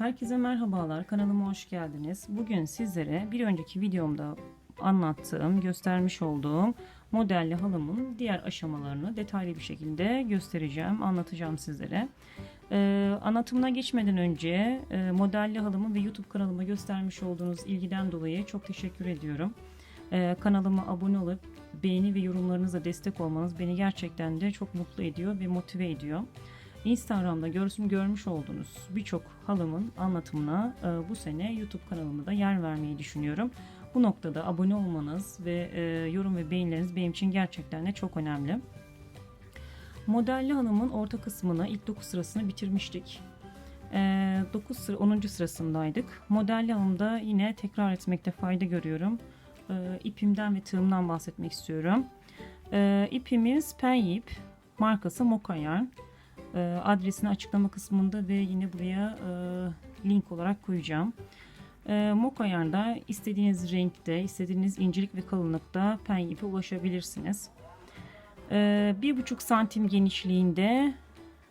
Herkese merhabalar, kanalıma hoş geldiniz. Bugün sizlere bir önceki videomda anlattığım, göstermiş olduğum modelli halımın diğer aşamalarını detaylı bir şekilde göstereceğim, anlatacağım sizlere. Ee, anlatımına geçmeden önce e, modelli halımı ve YouTube kanalıma göstermiş olduğunuz ilgiden dolayı çok teşekkür ediyorum. Ee, kanalıma abone olup beğeni ve yorumlarınızla destek olmanız beni gerçekten de çok mutlu ediyor ve motive ediyor. Instagram'da görsün görmüş olduğunuz birçok halımın anlatımına e, bu sene YouTube kanalımda da yer vermeyi düşünüyorum. Bu noktada abone olmanız ve e, yorum ve beğenileriniz benim için gerçekten de çok önemli. Modelli halımın orta kısmını ilk 9 sırasını bitirmiştik. E, 9 sıra 10. sırasındaydık. Modelli halımda yine tekrar etmekte fayda görüyorum. E, ipimden ve tığımdan bahsetmek istiyorum. E, ipimiz pen ip, markası Moka Yarn. E, adresini açıklama kısmında ve yine buraya e, link olarak koyacağım. E, Moka Yarn'da istediğiniz renkte, istediğiniz incelik ve kalınlıkta pen ipe ulaşabilirsiniz. E, 1,5 santim genişliğinde,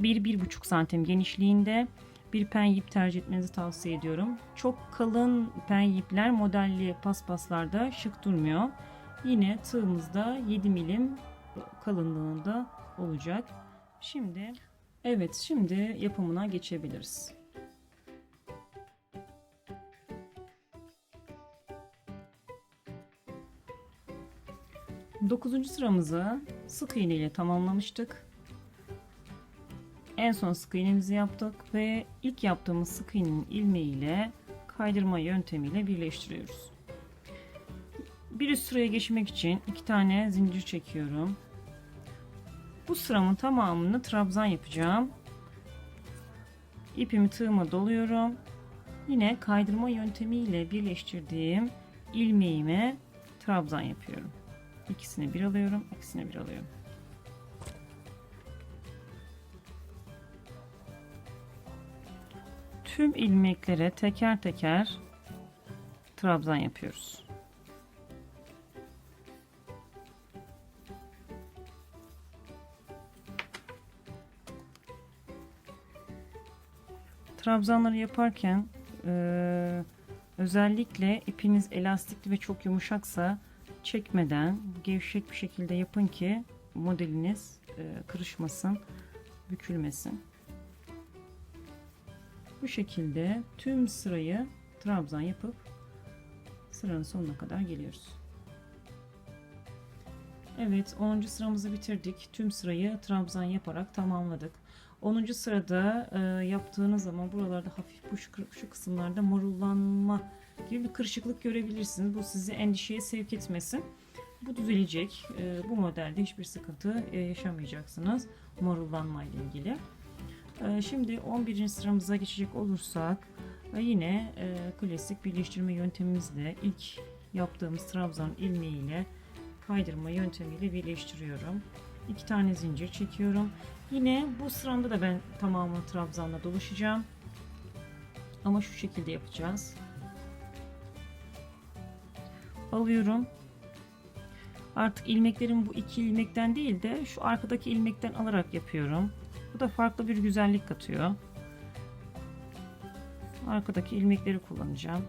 1-1,5 santim genişliğinde bir pen ip tercih etmenizi tavsiye ediyorum. Çok kalın pen ipler modelli paspaslarda şık durmuyor. Yine tığımızda 7 milim kalınlığında olacak. Şimdi evet şimdi yapımına geçebiliriz. Dokuzuncu sıramızı sık iğne ile tamamlamıştık. En son sık iğnemizi yaptık ve ilk yaptığımız sık iğnenin ilmeğiyle kaydırma yöntemiyle birleştiriyoruz. Bir üst sıraya geçmek için iki tane zincir çekiyorum. Bu sıramın tamamını trabzan yapacağım. İpimi tığıma doluyorum. Yine kaydırma yöntemiyle birleştirdiğim ilmeğime trabzan yapıyorum. İkisini bir alıyorum, ikisini bir alıyorum. Tüm ilmeklere teker teker trabzan yapıyoruz. Trabzanları yaparken e, özellikle ipiniz elastikli ve çok yumuşaksa çekmeden gevşek bir şekilde yapın ki modeliniz e, kırışmasın, bükülmesin. Bu şekilde tüm sırayı trabzan yapıp sıranın sonuna kadar geliyoruz. Evet 10. sıramızı bitirdik. Tüm sırayı trabzan yaparak tamamladık. 10. sırada e, yaptığınız zaman buralarda hafif bu şu, şu kısımlarda morullanma gibi bir kırışıklık görebilirsiniz. Bu sizi endişeye sevk etmesin. Bu düzelecek. E, bu modelde hiçbir sıkıntı e, yaşamayacaksınız morullanma ile ilgili. E, şimdi 11. sıramıza geçecek olursak e, yine e, klasik birleştirme yöntemimizle ilk yaptığımız trabzan ilmeğiyle kaydırma yöntemiyle birleştiriyorum. İki tane zincir çekiyorum. Yine bu sıramda da ben tamamını trabzanla dolaşacağım. Ama şu şekilde yapacağız. Alıyorum. Artık ilmeklerim bu iki ilmekten değil de şu arkadaki ilmekten alarak yapıyorum. Bu da farklı bir güzellik katıyor. Arkadaki ilmekleri kullanacağım.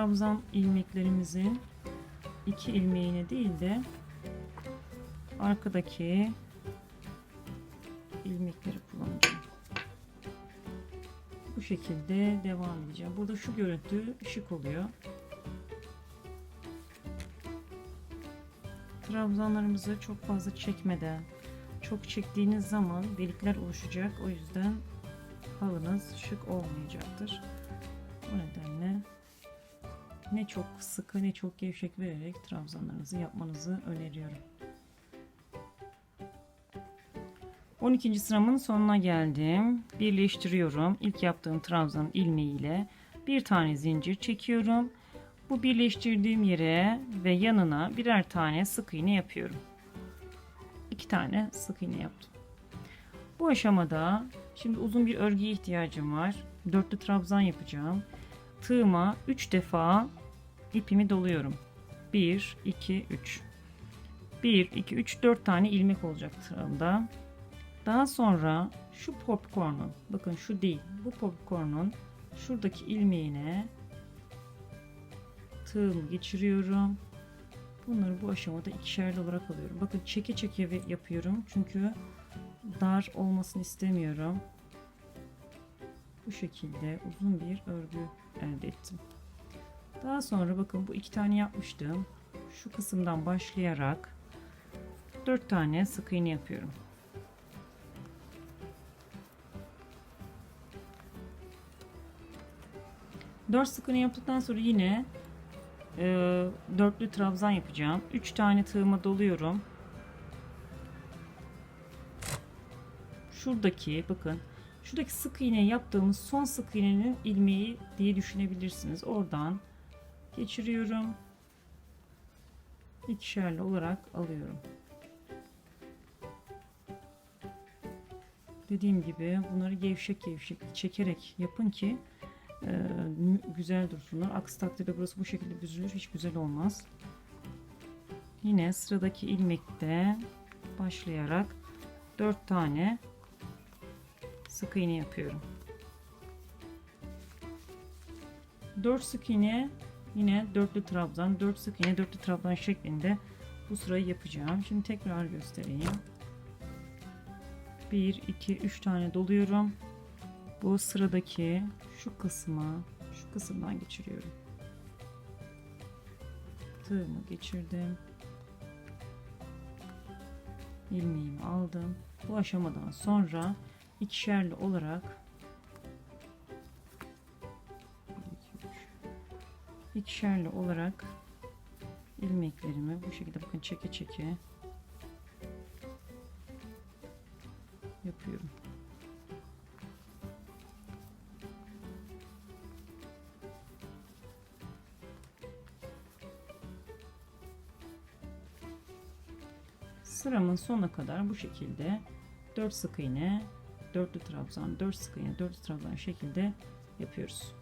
Trabzan ilmeklerimizin iki ilmeğine değil de arkadaki ilmekleri kullanacağım. Bu şekilde devam edeceğim. Burada şu görüntü şık oluyor. Trabzanlarımızı çok fazla çekmeden çok çektiğiniz zaman delikler oluşacak. O yüzden halınız şık olmayacaktır. O nedenle ne çok sıkı ne çok gevşek vererek trabzanlarınızı yapmanızı öneriyorum. 12. sıramın sonuna geldim. Birleştiriyorum. İlk yaptığım trabzan ilmeğiyle bir tane zincir çekiyorum. Bu birleştirdiğim yere ve yanına birer tane sık iğne yapıyorum. İki tane sık iğne yaptım. Bu aşamada şimdi uzun bir örgüye ihtiyacım var. Dörtlü trabzan yapacağım. Tığıma 3 defa ipimi doluyorum. 1 2 3 1, 2, 3, 4 tane ilmek olacak tığımda. Daha sonra şu popcorn'un, bakın şu değil, bu popcorn'un şuradaki ilmeğine tığımı geçiriyorum. Bunları bu aşamada ikişerli olarak alıyorum. Bakın çeke çeke yapıyorum. Çünkü dar olmasını istemiyorum. Bu şekilde uzun bir örgü elde ettim. Daha sonra bakın bu iki tane yapmıştım. Şu kısımdan başlayarak 4 tane sık iğne yapıyorum. Dört sık iğne yaptıktan sonra yine e, dörtlü trabzan yapacağım. 3 tane tığıma doluyorum. Şuradaki bakın şuradaki sık iğne yaptığımız son sık iğnenin ilmeği diye düşünebilirsiniz. Oradan geçiriyorum. İkişerli olarak alıyorum. Dediğim gibi bunları gevşek gevşek çekerek yapın ki e, güzel dursunlar. Aksi takdirde burası bu şekilde büzülür. Hiç güzel olmaz. Yine sıradaki ilmekte başlayarak 4 tane sık iğne yapıyorum. 4 sık iğne yine dörtlü trabzan 4 sık iğne dörtlü trabzan şeklinde bu sırayı yapacağım. Şimdi tekrar göstereyim. 1 2 3 tane doluyorum. Bu sıradaki şu kısma şu kısımdan geçiriyorum. Tığımı geçirdim. ilmeğimi aldım. Bu aşamadan sonra ikişerli olarak ikişerli olarak ilmeklerimi bu şekilde bakın çeke çeke yapıyorum. Sıramın sonuna kadar bu şekilde 4 sık iğne, dörtlü trabzan, 4 sık iğne, 4 trabzan şekilde yapıyoruz.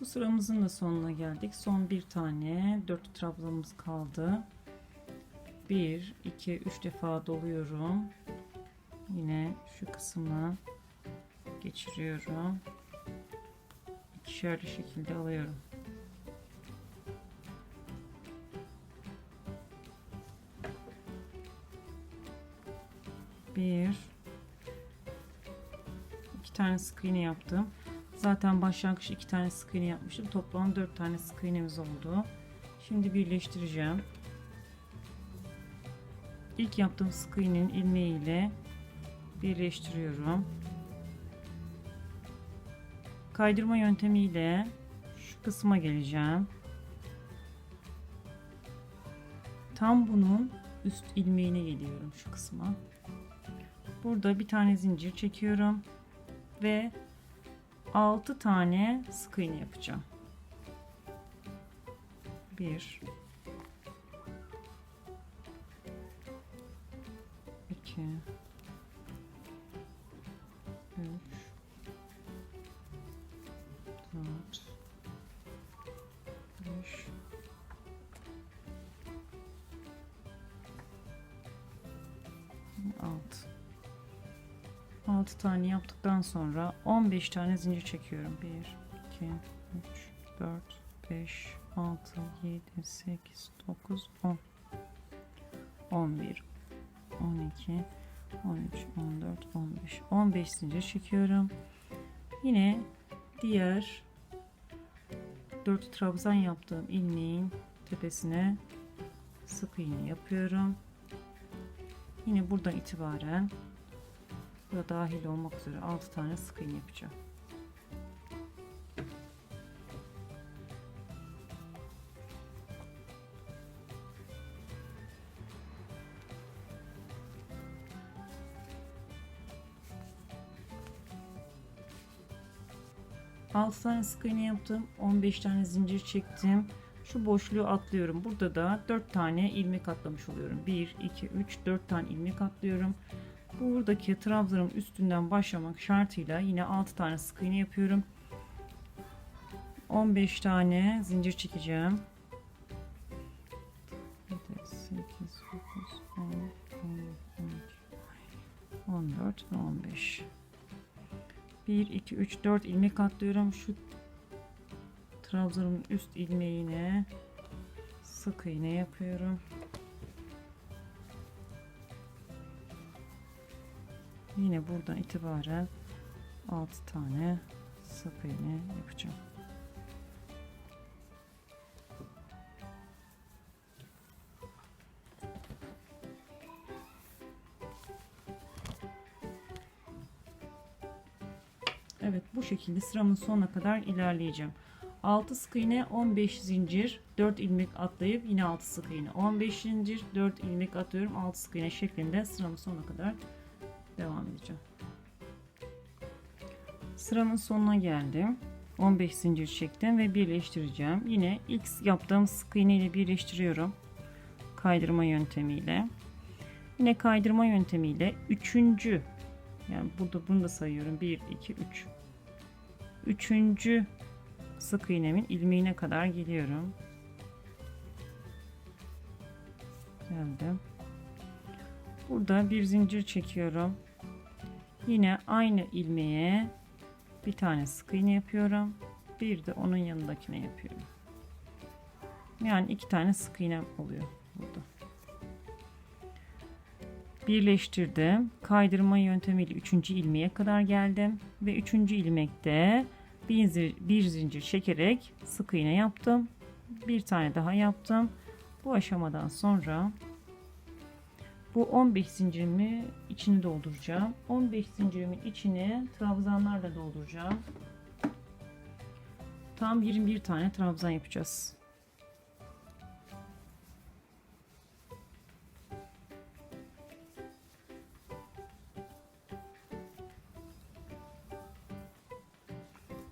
Bu sıramızın da sonuna geldik. Son bir tane dörtlü trabzanımız kaldı. 1, 2, 3 defa doluyorum. Yine şu kısmı geçiriyorum. İkişerli şekilde alıyorum. Bir, iki tane sık iğne yaptım. Zaten başlangıç iki tane sık iğne yapmıştım. Toplam dört tane sık iğnemiz oldu. Şimdi birleştireceğim. İlk yaptığım sık iğnenin ilmeğiyle birleştiriyorum. Kaydırma yöntemiyle şu kısma geleceğim. Tam bunun üst ilmeğine geliyorum şu kısma. Burada bir tane zincir çekiyorum ve 6 tane sık iğne yapacağım. 1 tane yaptıktan sonra 15 tane zincir çekiyorum. 1 2 3 4 5 6 7 8 9 10 11 12 13 14 15 15 zincir çekiyorum. Yine diğer 4 trabzan yaptığım ilmeğin tepesine sık iğne yapıyorum. Yine buradan itibaren Burada dahil olmak üzere 6 tane sık iğne yapacağım. Altı tane sık iğne yaptım. 15 tane zincir çektim. Şu boşluğu atlıyorum. Burada da 4 tane ilmek atlamış oluyorum. 1, 2, 3, 4 tane ilmek atlıyorum buradaki trabzanın üstünden başlamak şartıyla yine 6 tane sık iğne yapıyorum. 15 tane zincir çekeceğim. 8, 9, 10, 10, 14 ve 15 1 2 3 4 ilmek atlıyorum. Şu trabzanın üst ilmeğine sık iğne yapıyorum. Yine buradan itibaren 6 tane sık iğne yapacağım. Evet bu şekilde sıramın sonuna kadar ilerleyeceğim. 6 sık iğne 15 zincir 4 ilmek atlayıp yine 6 sık iğne 15 zincir 4 ilmek atlıyorum 6 sık iğne şeklinde sıramın sonuna kadar devam edeceğim. Sıramın sonuna geldim. 15 zincir çektim ve birleştireceğim. Yine ilk yaptığım sık iğne ile birleştiriyorum. Kaydırma yöntemiyle. Yine kaydırma yöntemiyle üçüncü yani burada bunu da sayıyorum. 1, 2, 3. Üçüncü sık iğnemin ilmeğine kadar geliyorum. Geldim. Burada bir zincir çekiyorum. Yine aynı ilmeğe bir tane sık iğne yapıyorum. Bir de onun yanındakine yapıyorum. Yani iki tane sık iğne oluyor burada. Birleştirdim. Kaydırma yöntemiyle üçüncü ilmeğe kadar geldim ve üçüncü ilmekte bir zincir, bir zincir çekerek sık iğne yaptım. Bir tane daha yaptım. Bu aşamadan sonra bu 15 zincirimi içini dolduracağım. 15 zincirimin içini trabzanlarla dolduracağım. Tam 21 tane trabzan yapacağız.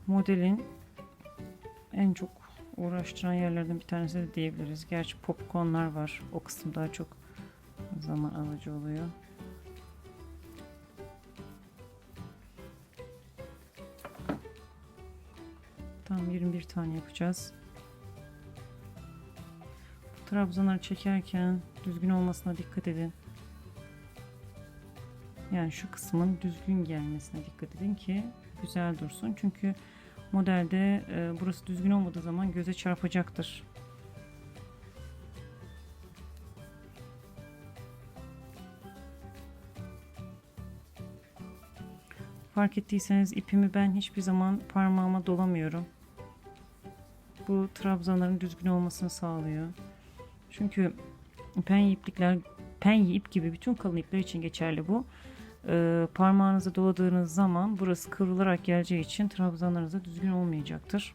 Modelin en çok uğraştıran yerlerden bir tanesi de diyebiliriz. Gerçi popcornlar var. O kısım daha çok zaman alıcı oluyor. Tam 21 tane yapacağız. Bu trabzanları çekerken düzgün olmasına dikkat edin. Yani şu kısmın düzgün gelmesine dikkat edin ki güzel dursun. Çünkü modelde e, burası düzgün olmadığı zaman göze çarpacaktır. Fark ettiyseniz ipimi ben hiçbir zaman parmağıma dolamıyorum. Bu trabzanların düzgün olmasını sağlıyor. Çünkü penye iplikler, penye ip gibi bütün kalın ipler için geçerli bu. Ee, parmağınızı doladığınız zaman burası kıvrılarak geleceği için trabzanlarınız da düzgün olmayacaktır.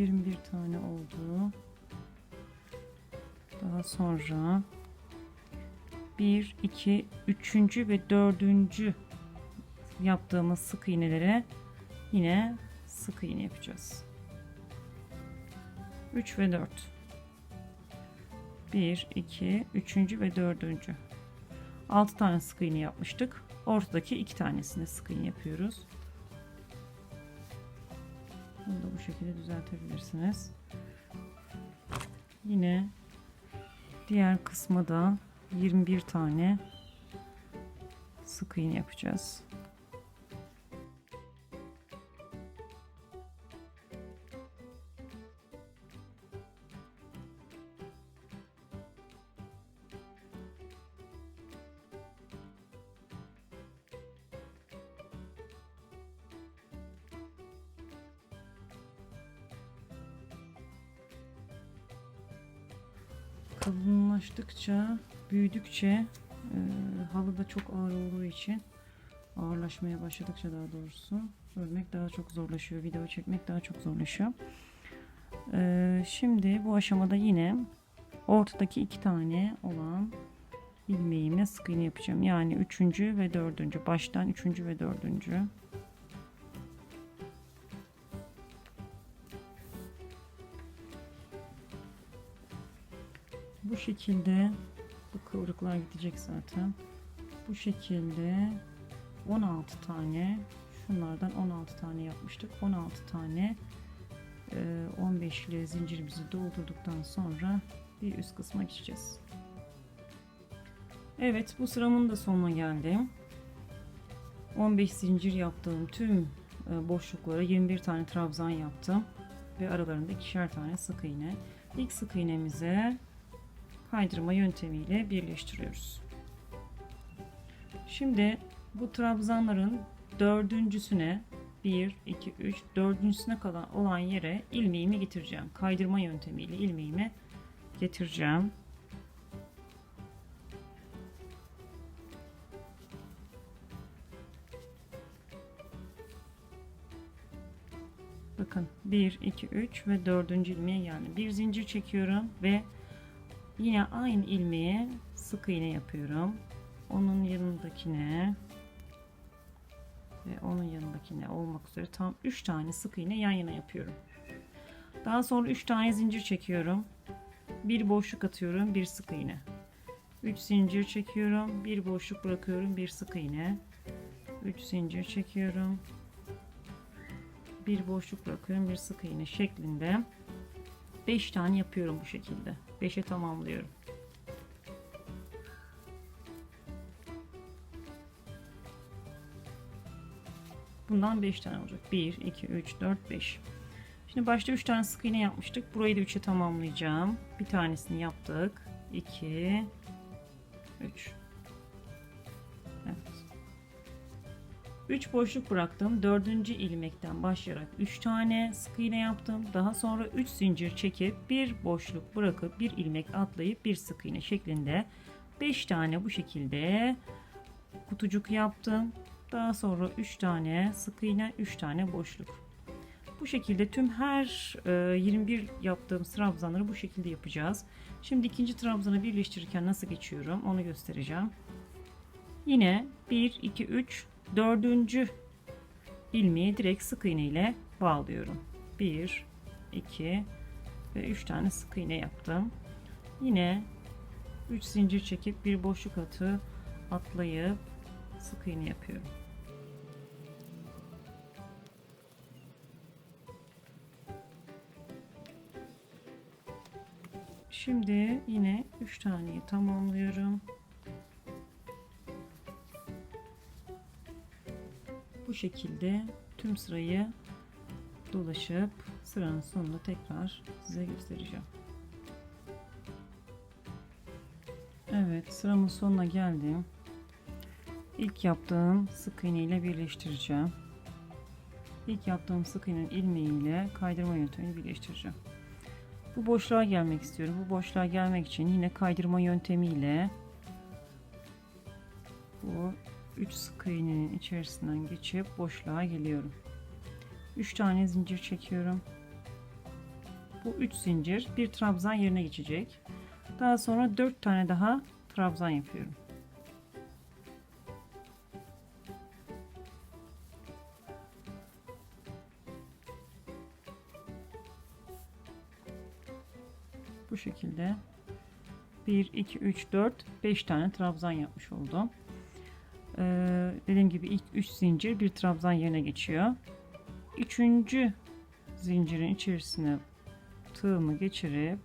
21 tane oldu. Daha sonra 1, 2, 3. ve 4. yaptığımız sık iğnelere yine sık iğne yapacağız. 3 ve 4. 1, 2, 3. ve 4. 6 tane sık iğne yapmıştık. Ortadaki 2 tanesine sık iğne yapıyoruz. Bunu da bu şekilde düzeltebilirsiniz. Yine diğer kısma da 21 tane sık iğne yapacağız. Kalınlaştıkça, büyüdükçe e, halı da çok ağır olduğu için ağırlaşmaya başladıkça daha doğrusu örmek daha çok zorlaşıyor. Video çekmek daha çok zorlaşıyor. Ee, şimdi bu aşamada yine ortadaki iki tane olan ilmeğimle sık iğne yapacağım. Yani üçüncü ve dördüncü. Baştan üçüncü ve dördüncü. Şekilde bu kıvrıklar gidecek zaten. Bu şekilde 16 tane şunlardan 16 tane yapmıştık. 16 tane e, 15'li zincirimizi doldurduktan sonra bir üst kısma geçeceğiz. Evet bu sıramın da sonuna geldim. 15 zincir yaptığım tüm e, boşluklara 21 tane trabzan yaptım ve aralarında ikişer tane sık iğne. İlk sık iğnemize kaydırma yöntemiyle birleştiriyoruz. Şimdi bu trabzanların dördüncüsüne 1, 2, 3, dördüncüsüne kalan olan yere ilmeğimi getireceğim. Kaydırma yöntemiyle ilmeğimi getireceğim. Bakın 1, 2, 3 ve dördüncü ilmeğe geldim. Bir zincir çekiyorum ve yine aynı ilmeğe sık iğne yapıyorum. Onun yanındakine ve onun yanındakine olmak üzere tam 3 tane sık iğne yan yana yapıyorum. Daha sonra 3 tane zincir çekiyorum. Bir boşluk atıyorum, bir sık iğne. 3 zincir çekiyorum, bir boşluk bırakıyorum, bir sık iğne. 3 zincir çekiyorum. Bir boşluk bırakıyorum, bir sık iğne şeklinde 5 tane yapıyorum bu şekilde. 5'e tamamlıyorum. Bundan 5 tane olacak. 1, 2, 3, 4, 5. Şimdi başta 3 tane sık iğne yapmıştık. Burayı da 3'e tamamlayacağım. Bir tanesini yaptık. 2, 3. 3 boşluk bıraktım. 4. ilmekten başlayarak 3 tane sık iğne yaptım. Daha sonra 3 zincir çekip bir boşluk bırakıp bir ilmek atlayıp bir sık iğne şeklinde 5 tane bu şekilde kutucuk yaptım. Daha sonra 3 tane sık iğne, 3 tane boşluk. Bu şekilde tüm her e, 21 yaptığım trabzanları bu şekilde yapacağız. Şimdi ikinci trabzanı birleştirirken nasıl geçiyorum onu göstereceğim. Yine 1, 2, 3, 4. ilmeği direkt sık iğne ile bağlıyorum. 1, 2 ve 3 tane sık iğne yaptım. Yine 3 zincir çekip bir boşluk atı atlayıp sık iğne yapıyorum. Şimdi yine 3 taneyi tamamlıyorum. Bu şekilde tüm sırayı dolaşıp sıranın sonunda tekrar size göstereceğim. Evet sıramın sonuna geldim. İlk yaptığım sık iğne ile birleştireceğim. İlk yaptığım sık iğnenin ilmeğiyle kaydırma yöntemini birleştireceğim. Bu boşluğa gelmek istiyorum. Bu boşluğa gelmek için yine kaydırma yöntemiyle bu 3 sık iğnenin içerisinden geçip boşluğa geliyorum. 3 tane zincir çekiyorum. Bu 3 zincir bir trabzan yerine geçecek. Daha sonra 4 tane daha trabzan yapıyorum. Bu şekilde 1 2 3 4 5 tane trabzan yapmış oldum. Ee, dediğim gibi ilk 3 zincir bir trabzan yerine geçiyor. Üçüncü zincirin içerisine tığımı geçirip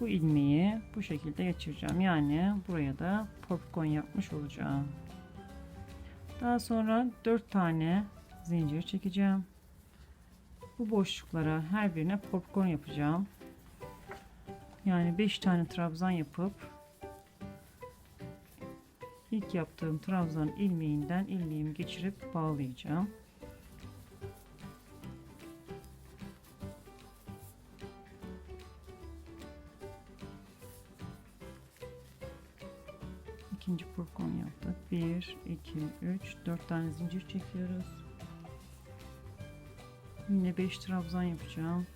bu ilmeği bu şekilde geçireceğim. Yani buraya da popcorn yapmış olacağım. Daha sonra 4 tane zincir çekeceğim. Bu boşluklara her birine popcorn yapacağım. Yani 5 tane trabzan yapıp ilk yaptığım trabzan ilmeğinden ilmeğimi geçirip bağlayacağım. İkinci popcorn yaptık. 1, 2, 3, 4 tane zincir çekiyoruz. Yine 5 trabzan yapacağım.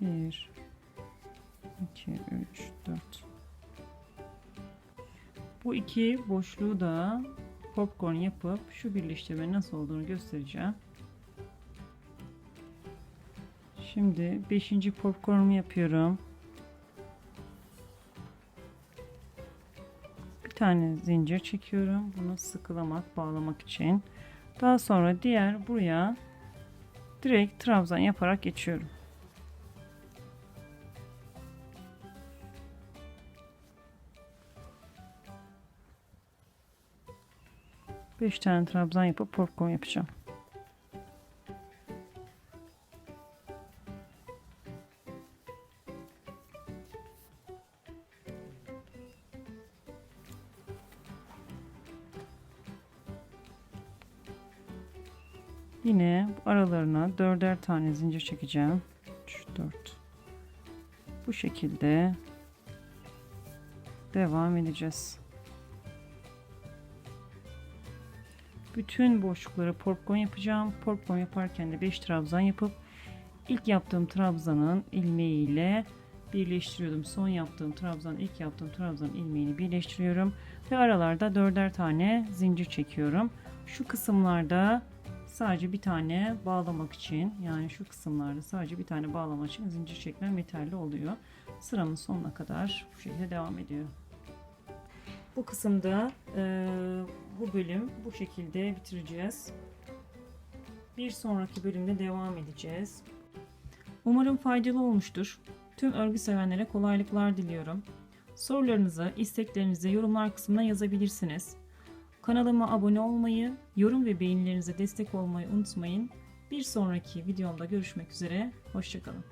1 2 3 4 Bu iki boşluğu da popcorn yapıp şu birleştirme nasıl olduğunu göstereceğim. Şimdi 5. popcornumu yapıyorum. Bir tane zincir çekiyorum. Bunu sıkılamak, bağlamak için. Daha sonra diğer buraya direkt trabzan yaparak geçiyorum. Beş tane trabzan yapıp popcorn yapacağım. Yine aralarına dörder tane zincir çekeceğim. 3, 4. Bu şekilde devam edeceğiz. Bütün boşlukları popcorn yapacağım. Popcorn yaparken de 5 trabzan yapıp ilk yaptığım trabzanın ilmeğiyle birleştiriyordum. Son yaptığım trabzan, ilk yaptığım trabzan ilmeğini birleştiriyorum ve aralarda dörder tane zincir çekiyorum. Şu kısımlarda sadece bir tane bağlamak için yani şu kısımlarda sadece bir tane bağlamak için zincir çekmem yeterli oluyor. Sıramın sonuna kadar bu şekilde devam ediyor. Bu kısımda e, bu bölüm bu şekilde bitireceğiz. Bir sonraki bölümde devam edeceğiz. Umarım faydalı olmuştur. Tüm örgü sevenlere kolaylıklar diliyorum. Sorularınızı, isteklerinizi yorumlar kısmına yazabilirsiniz. Kanalıma abone olmayı, yorum ve beğenilerinize destek olmayı unutmayın. Bir sonraki videomda görüşmek üzere. Hoşçakalın.